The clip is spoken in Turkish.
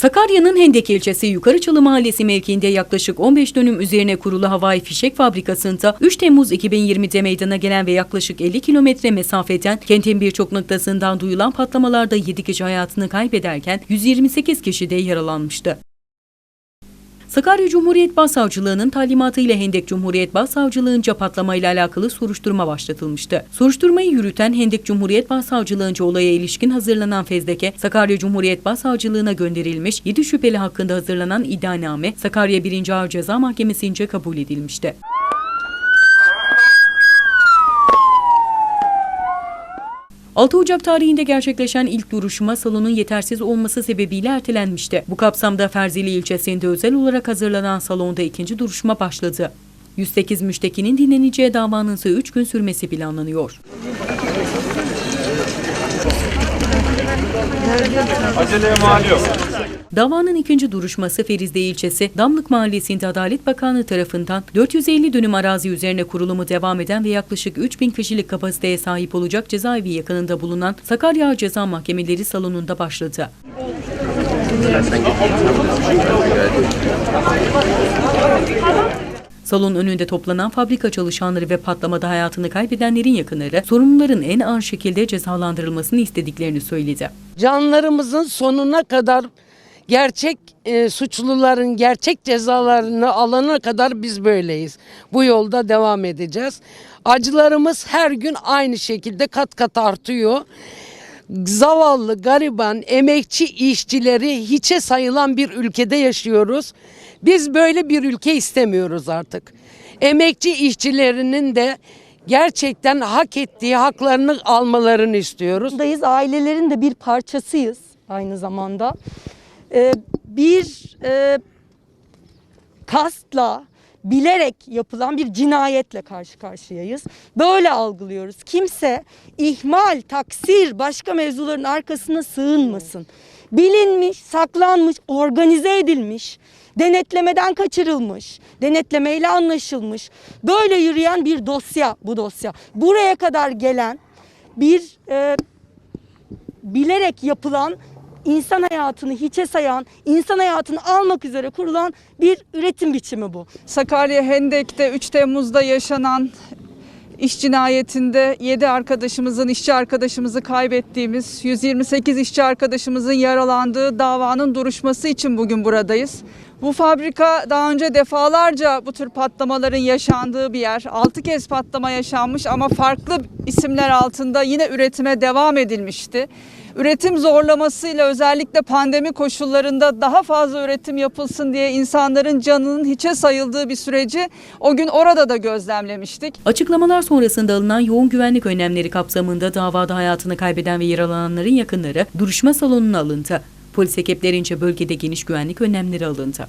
Sakarya'nın Hendek ilçesi Yukarıçalı Mahallesi mevkiinde yaklaşık 15 dönüm üzerine kurulu havai fişek fabrikasında 3 Temmuz 2020'de meydana gelen ve yaklaşık 50 kilometre mesafeden kentin birçok noktasından duyulan patlamalarda 7 kişi hayatını kaybederken 128 kişi de yaralanmıştı. Sakarya Cumhuriyet Başsavcılığı'nın talimatıyla Hendek Cumhuriyet Başsavcılığı'nca patlamayla alakalı soruşturma başlatılmıştı. Soruşturmayı yürüten Hendek Cumhuriyet Başsavcılığı'nca olaya ilişkin hazırlanan fezleke, Sakarya Cumhuriyet Başsavcılığı'na gönderilmiş 7 şüpheli hakkında hazırlanan iddianame Sakarya 1. Ağır Ceza Mahkemesi'nce kabul edilmişti. ...6 Ocak tarihinde gerçekleşen ilk duruşma salonun yetersiz olması sebebiyle ertelenmişti. Bu kapsamda Ferzili ilçesinde özel olarak hazırlanan salonda ikinci duruşma başladı. 108 müştekinin dinleneceği davanın ise 3 gün sürmesi planlanıyor. Aceleye mal yok. Davanın ikinci duruşması Ferizde ilçesi Damlık Mahallesi'nde Adalet Bakanlığı tarafından 450 dönüm arazi üzerine kurulumu devam eden ve yaklaşık 3000 kişilik kapasiteye sahip olacak cezaevi yakınında bulunan Sakarya Ceza Mahkemeleri salonunda başladı. Salon önünde toplanan fabrika çalışanları ve patlamada hayatını kaybedenlerin yakınları sorumluların en ağır şekilde cezalandırılmasını istediklerini söyledi. canlarımızın sonuna kadar gerçek e, suçluların gerçek cezalarını alana kadar biz böyleyiz. Bu yolda devam edeceğiz. Acılarımız her gün aynı şekilde kat kat artıyor. Zavallı, gariban, emekçi işçileri hiçe sayılan bir ülkede yaşıyoruz. Biz böyle bir ülke istemiyoruz artık. Emekçi işçilerinin de gerçekten hak ettiği haklarını almalarını istiyoruz. Dayız ailelerin de bir parçasıyız aynı zamanda. Ee, bir e, kastla bilerek yapılan bir cinayetle karşı karşıyayız. Böyle algılıyoruz. Kimse ihmal, taksir, başka mevzuların arkasına sığınmasın. Bilinmiş, saklanmış, organize edilmiş, denetlemeden kaçırılmış, denetlemeyle anlaşılmış. Böyle yürüyen bir dosya bu dosya. Buraya kadar gelen bir e, bilerek yapılan insan hayatını hiçe sayan, insan hayatını almak üzere kurulan bir üretim biçimi bu. Sakarya Hendek'te 3 Temmuz'da yaşanan iş cinayetinde 7 arkadaşımızın, işçi arkadaşımızı kaybettiğimiz, 128 işçi arkadaşımızın yaralandığı davanın duruşması için bugün buradayız. Bu fabrika daha önce defalarca bu tür patlamaların yaşandığı bir yer. 6 kez patlama yaşanmış ama farklı isimler altında yine üretime devam edilmişti. Üretim zorlamasıyla özellikle pandemi koşullarında daha fazla üretim yapılsın diye insanların canının hiçe sayıldığı bir süreci o gün orada da gözlemlemiştik. Açıklamalar sonrasında alınan yoğun güvenlik önlemleri kapsamında davada hayatını kaybeden ve yaralananların yakınları duruşma salonuna alındı. Polis ekiplerince bölgede geniş güvenlik önlemleri alındı.